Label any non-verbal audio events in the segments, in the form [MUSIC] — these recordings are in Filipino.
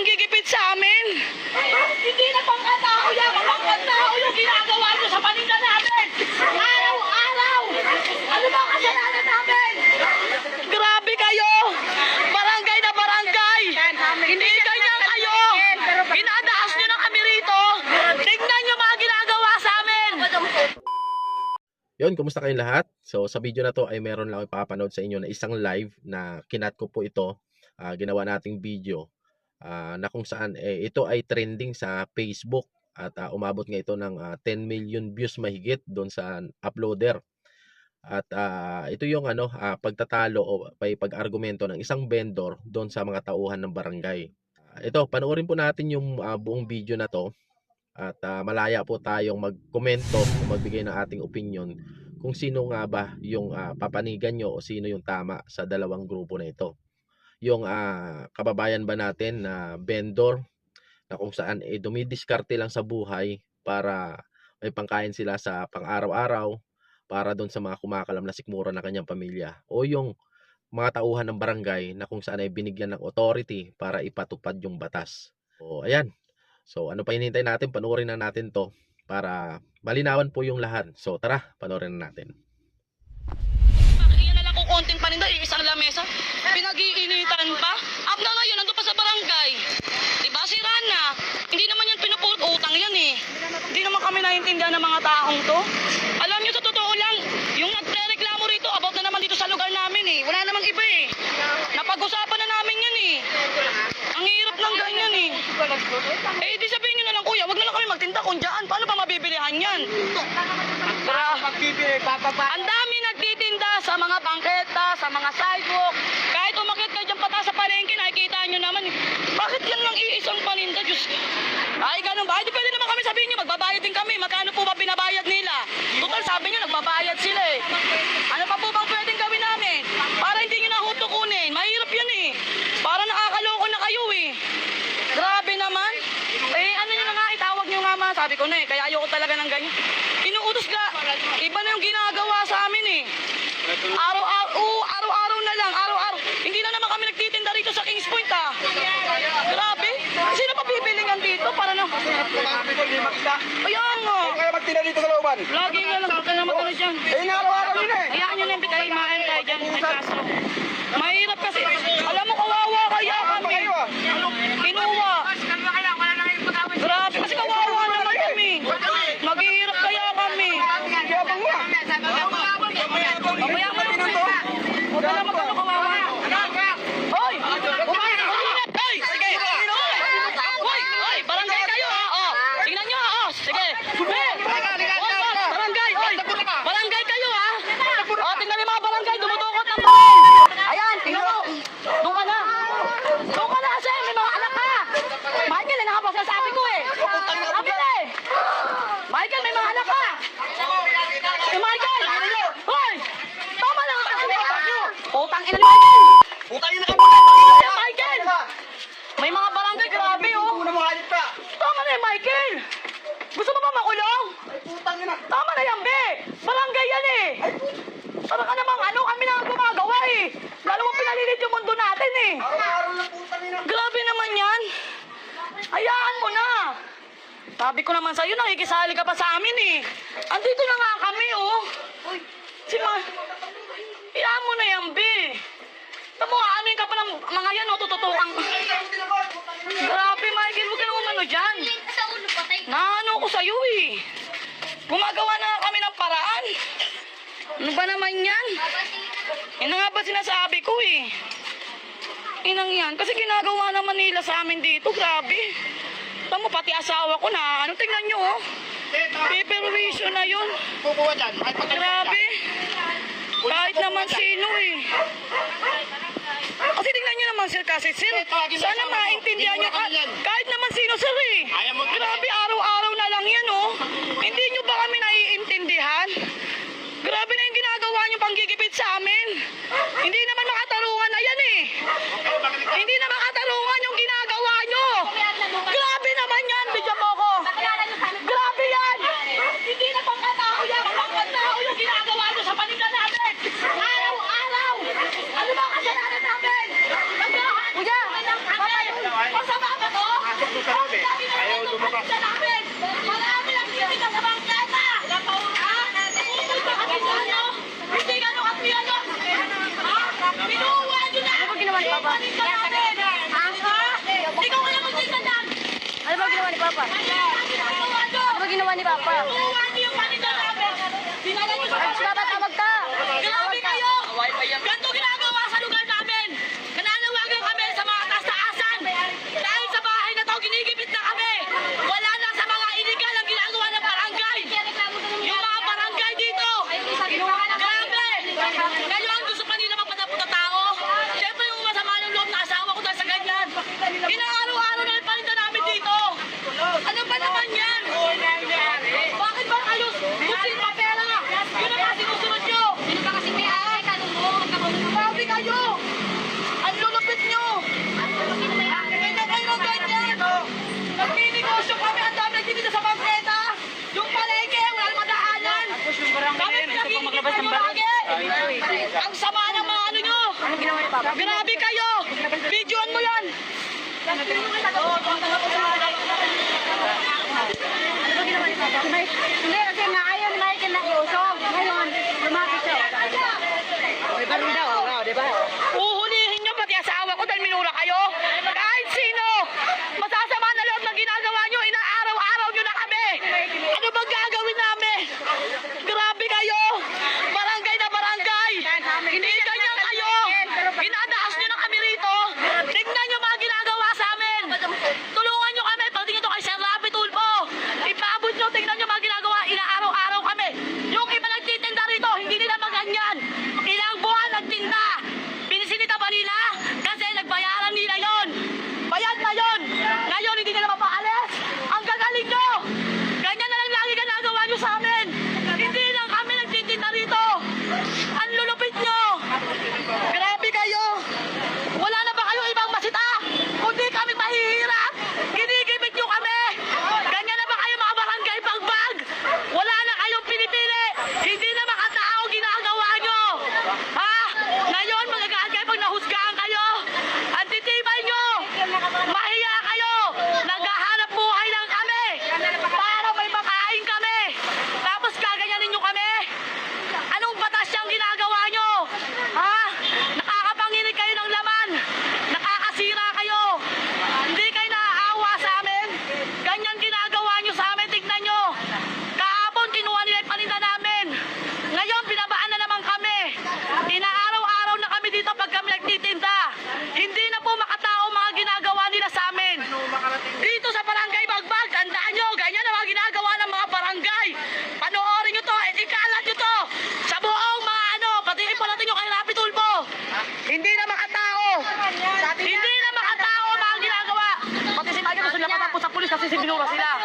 panggigipit sa amin. Hindi na pangkatao yan. Pangkatao yung ginagawa nyo sa paninda namin. Araw-araw. Ano ba ang kasalanan namin? Grabe kayo. Barangay na barangay. Hindi ganyan kayo. Pinadaas nyo na kami rito. Tingnan nyo mga ginagawa sa amin. Yun, kumusta kayong lahat? So, sa video na to ay meron lang ako ipapanood sa inyo na isang live na kinat ko po ito. ah, ginawa nating video ah, na kung saan eh, ito ay trending sa Facebook at ah, umabot nga ito ng ah, 10 million views mahigit doon sa uploader. At ah, ito yung ano, ah, pagtatalo o pag-argumento ng isang vendor doon sa mga tauhan ng barangay. Ito, panoorin po natin yung ah, buong video na to at ah, malaya po tayong magkomento o magbigay ng ating opinion kung sino nga ba yung ah, papanigan nyo o sino yung tama sa dalawang grupo na ito. Yung ah, kababayan ba natin na vendor na kung saan eh, dumidiskarte lang sa buhay para may pangkain sila sa pang-araw-araw para doon sa mga kumakalam na sikmura ng kanyang pamilya o yung mga tauhan ng barangay na kung saan ay binigyan ng authority para ipatupad yung batas. O ayan, So ano pa hinihintay natin? Panoorin na natin to para malinawan po yung lahat. So tara, panoorin na natin. Iyan na lang kung konting paninda, iisang lamesa. Pinag-iinitan pa. Up na ngayon, nandun pa sa barangay. Diba, si Rana? Hindi naman yan pinupulot utang yan eh. Hindi naman kami naiintindihan ng mga taong to. Alam nyo, sa totoo lang, yung nagre-reklamo rito, about na naman dito sa lugar namin eh. Wala namang iba eh. Napag-usapan na namin yan eh. Ang hirap ng ganyan eh. Eh, di sabihin nyo na lang, kuya, wag na lang kami magtinda kung dyan. Paano pa mabibilihan yan? Gra- ang dami nagtitinda sa mga bangketa, sa mga sidewalk. Kahit umakit kayo dyan pata sa palengke, nakikita nyo naman. Bakit yan lang iisang paninda, Diyos? Ay, ganun ba? Ay, di pwede naman kami sabihin nyo, magbabayad din kami. Magkano po ba binabayad nila? Total, sabi nyo, nagbabayad sila eh. Ano pa po bang pwedeng gawin namin? Para hindi nyo na hutukunin. Mahirap yan eh. Para nakakaloko na kayo eh. Grabe naman. Eh, ano nyo na nga, itawag nyo nga ma. Sabi ko na eh, kaya ayoko talaga ng ganyan. Inuutos ka. Iba na yung ginagawa sa amin eh. Araw-araw, oo, araw-araw na lang, araw-araw. Hindi na naman kami nagtitinda rito sa Kings Point ah. Grabe. Sino pa bibili nga dito para na... Ayan nga. Kaya magtinda dito sa looban. Lagi nga lang, baka naman ano dyan. Eh, inaaraw-araw yun eh. Hayaan nyo na yung bitay, mahan tayo dyan. May kaso. Mahirap kasi. Alam mo, kawawa kaya kami. Kayo ah. Kinuha. Grabe, kasi kawawa naman kami. Maghihirap kaya kami. Kaya bang nga. Mamaya ka lang to. Huwag ka na magkano kawawa. Hoy! Kumain ka muna! Hoy! Sige! Hoy! Hoy! Barangay kayo ha! Oh! Tingnan nyo ha! Oh! Sige! Hoy! Barangay! Hoy! Barangay kayo ha! Oh! Tingnan niyo mga barangay! Dumutukot ng baril! Ayan! Tingnan mo! Doon ka na! Doon ka na kasi! May mga anak ka! Michael! Eh, nakapasasabi ko eh! Sabi na eh! Michael! May mga anak ka! Si Michael! Hoy! Tama na! Utang ina ni Michael! Putang ina ka Kaya Michael! May mga barangay, grabe oh! Una mo halit ka. Tama na yan, Michael! Gusto mo ba makulong? Putang ina. Tama na yan, be! Barangay yan eh! Para ka namang ano, kami na ang gumagawa eh! Lalo mo pinalilit yung mundo natin eh! Araw-araw na putang ina. Grabe naman yan! Hayaan mo na! Sabi ko naman sa'yo, nakikisali ka pa sa amin eh! Andito na nga kami oh! Si Ma... Hayaan mo na yan, be! Tamo, yung ka pa ng mga yan, oh, tututukan. Grabe, Michael, huwag ka na umano dyan. Naano ko sa'yo eh. Gumagawa na kami ng paraan. Ano ba naman yan? Yan nga ba sinasabi ko eh. Inang yan. Kasi ginagawa naman nila sa amin dito. Grabe. Tamo, pati asawa ko na. Ano tingnan nyo oh. Paperation na yun. Kukuha dyan. Ay, Grabe. Kahit naman sino eh. Kasi tingnan nyo naman sir kasi sir. Sana maintindihan nyo ka, kahit naman sino sir eh. Grabe araw-araw na lang yan oh. Hindi nyo ba kami naiintindihan? Grabe na yung ginagawa nyo panggigipit sa amin. Hindi naman makatarungan Ang sama ng mga ano nyo! Grabe kayo! Videoan mo yan! Oh, [LAUGHS] 我不知道。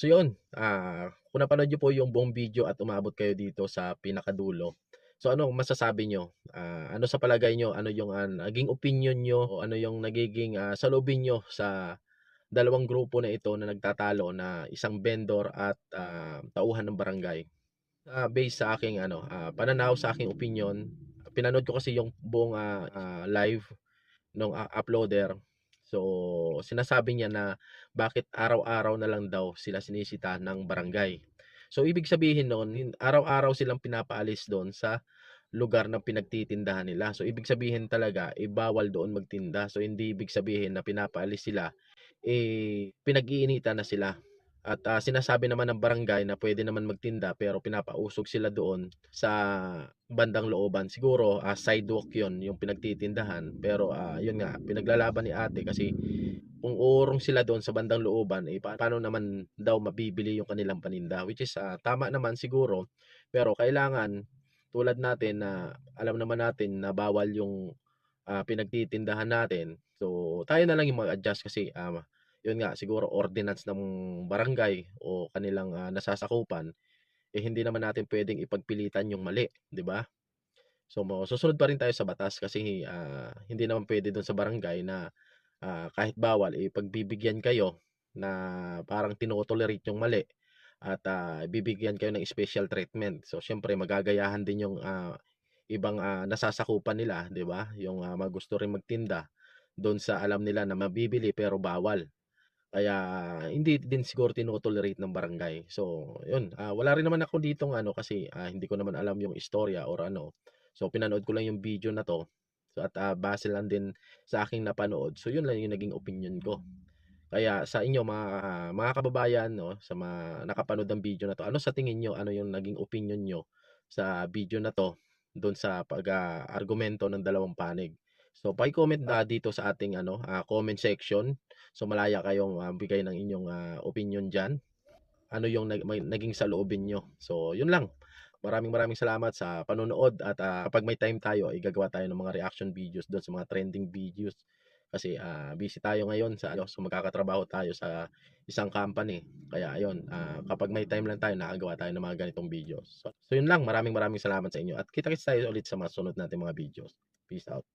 So yun, uh, kung napanood nyo po yung buong video at umabot kayo dito sa pinakadulo, so ano masasabi nyo? Uh, ah, ano sa palagay nyo? Ano yung uh, naging opinion nyo? O ano yung nagiging uh, salubin nyo sa dalawang grupo na ito na nagtatalo na isang vendor at uh, tauhan ng barangay? Uh, based sa aking ano, uh, pananaw, sa aking opinion, pinanood ko kasi yung buong uh, uh, live nung uh, uploader. So sinasabi niya na bakit araw-araw na lang daw sila sinisita ng barangay. So ibig sabihin noon, araw-araw silang pinapaalis doon sa lugar na pinagtitindahan nila. So ibig sabihin talaga, eh, doon magtinda. So hindi ibig sabihin na pinapaalis sila, eh, pinag-iinitan na sila. At uh, sinasabi naman ng barangay na pwede naman magtinda pero pinapausog sila doon sa bandang looban. Siguro uh, sidewalk yon yung pinagtitindahan. Pero uh, yun nga, pinaglalaban ni ate kasi kung urong sila doon sa bandang looban, eh, paano naman daw mabibili yung kanilang paninda? Which is uh, tama naman siguro. Pero kailangan tulad natin na uh, alam naman natin na bawal yung uh, pinagtitindahan natin. So tayo na lang yung mag-adjust kasi uh, yun nga siguro ordinance ng barangay o kanilang ah, nasasakupan eh hindi naman natin pwedeng ipagpilitan yung mali, 'di ba? So, susunod pa rin tayo sa batas kasi ah, hindi naman pwede doon sa barangay na ah, kahit bawal eh pagbibigyan kayo na parang tinotolerate yung mali at ah, bibigyan kayo ng special treatment. So, syempre magagayahan din yung ah, ibang ah, nasasakupan nila, 'di ba? Yung ah, mga gusto rin magtinda doon sa alam nila na mabibili pero bawal. Kaya hindi din siguro tinotolerate ng barangay. So, yun, ah, wala rin naman ako ditong ano kasi ah, hindi ko naman alam yung istorya or ano. So, pinanood ko lang yung video na to. So, at ah, base lang din sa aking napanood. So, yun lang yung naging opinion ko. Kaya sa inyo mga ah, mga kababayan no, sa mga nakapanood ng video na to, ano sa tingin nyo, ano yung naging opinion nyo sa video na to doon sa pag-argumento ng dalawang panig. So, paki-comment na dito sa ating ano, ah, comment section. So, malaya kayong ah, bigay ng inyong ah, opinion diyan. Ano yung nag- may- naging saloobin nyo. So, yun lang. Maraming maraming salamat sa panonood at ah, kapag may time tayo, ay gagawa tayo ng mga reaction videos doon sa mga trending videos. Kasi ah, busy tayo ngayon sa ano, so magkakatrabaho tayo sa isang company. Kaya ayun, ah, kapag may time lang tayo, nakagawa tayo ng mga ganitong videos. So, so yun lang, maraming maraming salamat sa inyo. At kita-kits tayo ulit sa mga sunod natin mga videos. Peace out.